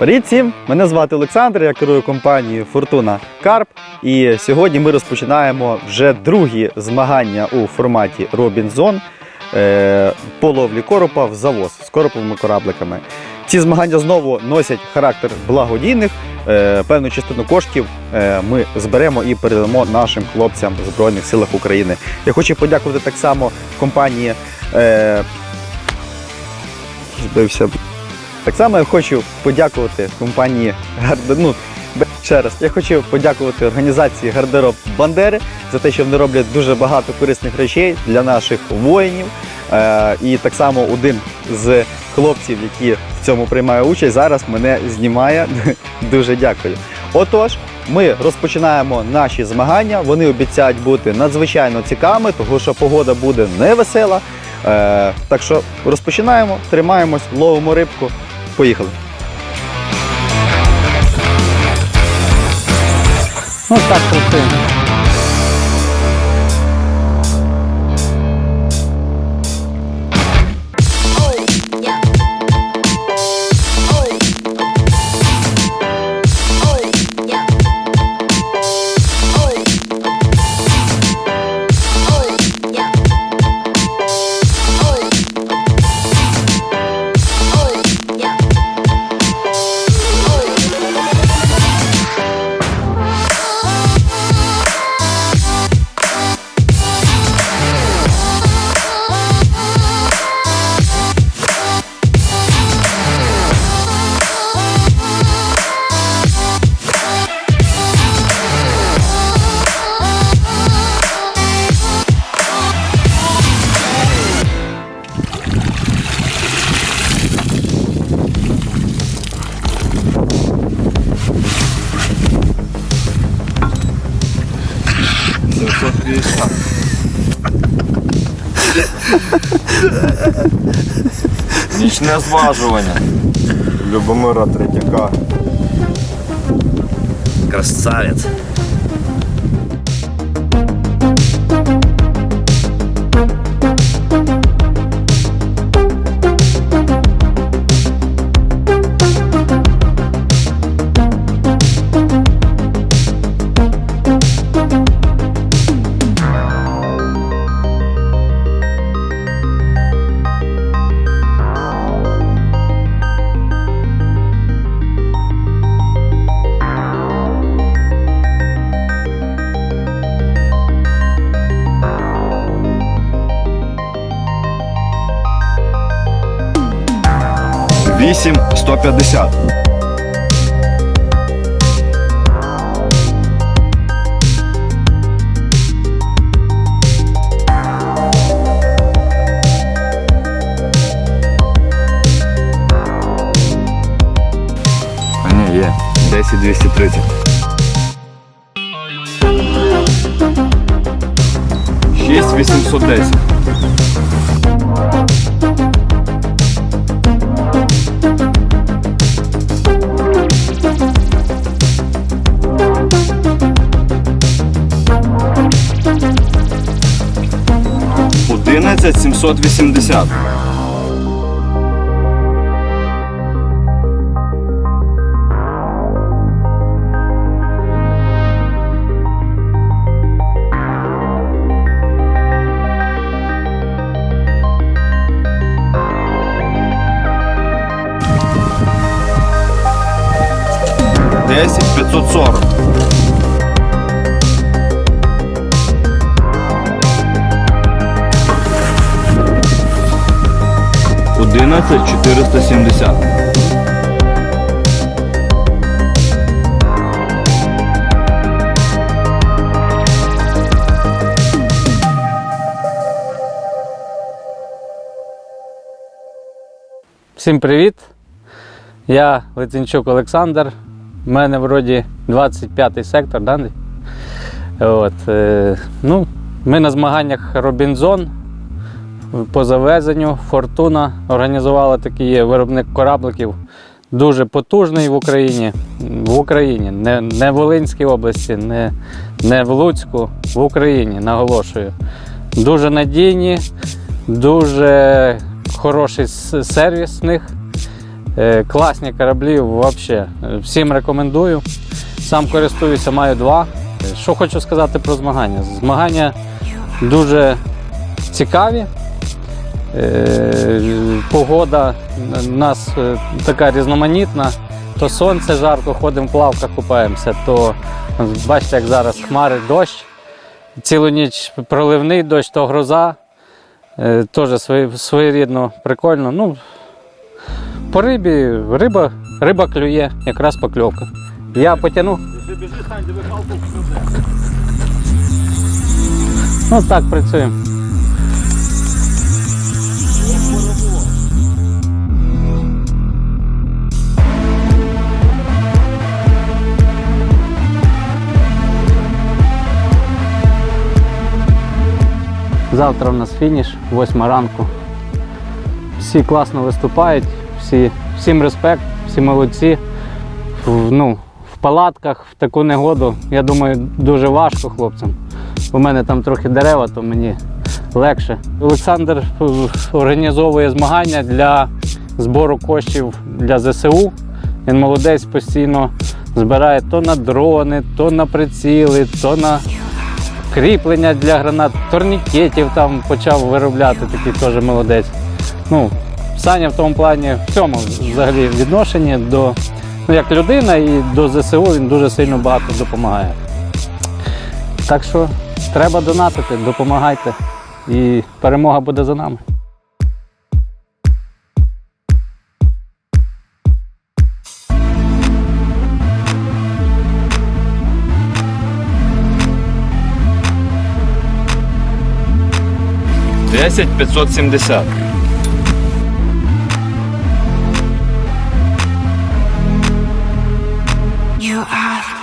Привіт всім! Мене звати Олександр, я керую компанією Фортуна Карп. І сьогодні ми розпочинаємо вже другі змагання у форматі Робінзон е, по ловлі коропа в завоз з короповими корабликами. Ці змагання знову носять характер благодійних. Е, Певну частину коштів е, ми зберемо і передамо нашим хлопцям в Збройних силах України. Я хочу подякувати так само компанії. Збився. Так само я хочу подякувати компанії ну, ще раз. Я хочу подякувати організації Гардероб Бандери за те, що вони роблять дуже багато корисних речей для наших воїнів. Е, і так само один з хлопців, які в цьому приймає участь, зараз мене знімає. Дуже дякую. Отож, ми розпочинаємо наші змагання. Вони обіцяють бути надзвичайно цікавими, тому що погода буде невесела. Е, так що розпочинаємо, тримаємось, ловимо рибку. Поїхали. Ну так красиво. Хімічне зважування. Любомира Третяка. Красавець. Thank you. 8 150. А ні, є 10 230. Шість вісімсот десять. 130 780. Десять п'ятсот сорок. Одинадцять чотириста сімдесят. Всім привіт! Я Литвинчук Олександр. У мене вроді 25-й сектор, да? От, е, ну, ми на змаганнях Робінзон по завезенню. Фортуна організувала такий виробник корабликів. Дуже потужний в Україні. В Україні, не, не в Волинській області, не, не в Луцьку, в Україні, наголошую. Дуже надійні, дуже хороший сервіс в них. Е, Класні кораблі, взагалі. Всім рекомендую. Сам користуюся, маю два. Що хочу сказати про змагання? Змагання дуже цікаві. Е, Погода у нас е, така різноманітна. То сонце жарко, ходимо в плавках, купаємося, то бачите, як зараз хмари, дощ. Цілу ніч проливний дощ, то гроза. Е, Теж своєрідно прикольно. Ну, по рибі риба, риба клює, якраз покльовка. Я потягну. Ну так працюємо. Завтра у нас фініш, 8 ранку. Всі класно виступають, всі, всім респект, всі молодці. В, ну, в палатках в таку негоду, я думаю, дуже важко хлопцям. У мене там трохи дерева, то мені легше. Олександр е, організовує змагання для збору коштів для ЗСУ. Він молодець постійно збирає то на дрони, то на приціли, то на кріплення для гранат, турнікетів там почав виробляти, такий теж молодець. Ну, Саня в тому плані, в цьому взагалі відношенні до ну, як людина і до ЗСУ він дуже сильно багато допомагає. Так що треба донатити, допомагайте, і перемога буде за нами. Десять 570. You are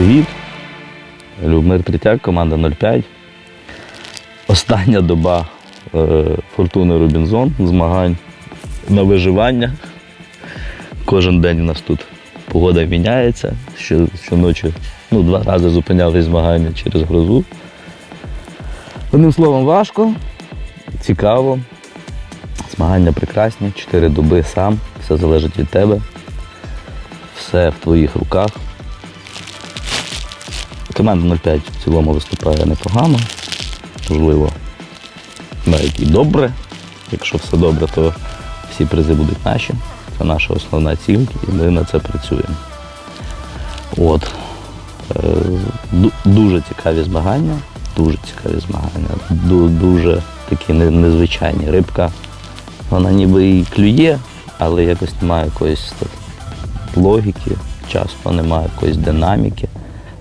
Привіт. Любомир Третяк, команда 05. Остання доба е, Фортуни Робінзон, змагань на виживання. Кожен день у нас тут погода міняється. Що, щоночі ну, два рази зупиняли змагання через грозу. Одним словом, важко, цікаво. Змагання прекрасні, чотири доби сам, все залежить від тебе. Все в твоїх руках. Команда 05 в цілому виступає непогано. Можливо, навіть і добре. Якщо все добре, то всі призи будуть наші. Це наша основна ціль, і ми на це працюємо. От. Е, Дуже цікаві змагання. Дуже цікаві змагання. Дуже такі незвичайні. Рибка, вона ніби і клює, але якось немає якоїсь логіки, часто немає якоїсь динаміки.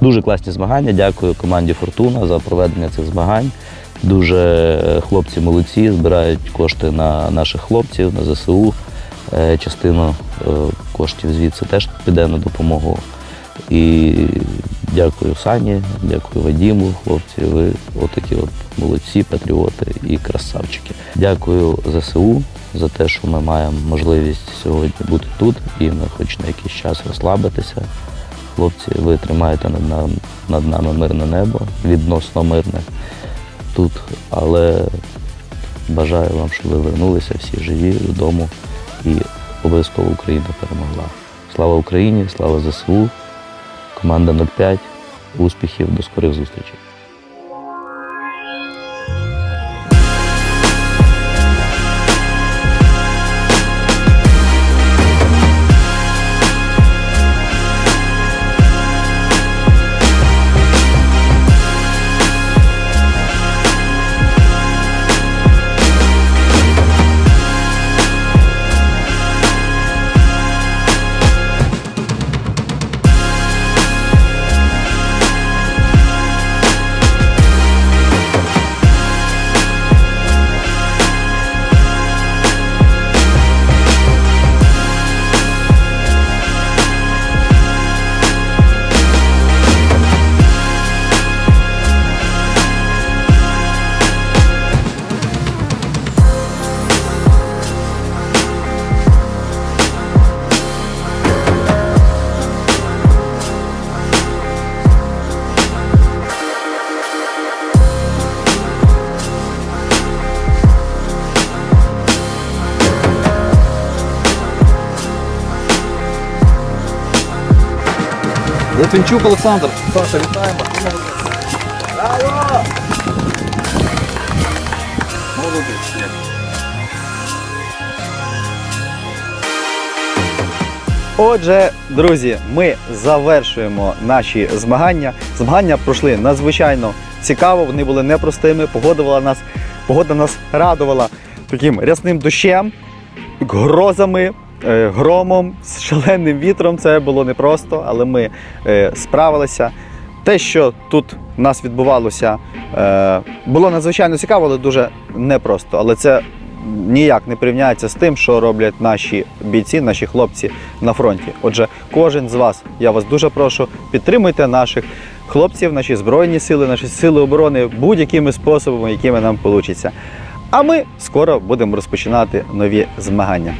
Дуже класні змагання. Дякую команді Фортуна за проведення цих змагань. Дуже е, хлопці молодці, збирають кошти на наших хлопців, на ЗСУ. Е, Частина е, коштів звідси теж піде на допомогу. І дякую Сані, дякую Вадіму, хлопці. Ви отакі от молодці, патріоти і красавчики. Дякую ЗСУ за те, що ми маємо можливість сьогодні бути тут і ми хоч на якийсь час розслабитися. Хлопці, ви тримаєте над нами, над нами мирне небо, відносно мирне тут, але бажаю вам, щоб ви вернулися всі живі додому і обов'язково Україна перемогла. Слава Україні, слава ЗСУ, команда 05, успіхів, до скорих зустрічей. Литвинчук Олександр. Саша, вітаємо. Молодець. Отже, друзі, ми завершуємо наші змагання. Змагання пройшли надзвичайно цікаво. Вони були непростими. Погода була нас, погода нас радувала таким рясним дощем, грозами, громом, з шаленим вітром. Це було непросто, але ми е, справилися. Те, що тут у нас відбувалося, е, було надзвичайно цікаво, але дуже непросто. Але це ніяк не порівняється з тим, що роблять наші бійці, наші хлопці на фронті. Отже, кожен з вас, я вас дуже прошу, підтримуйте наших хлопців, наші збройні сили, наші сили оборони будь-якими способами, якими нам вийде. А ми скоро будемо розпочинати нові змагання.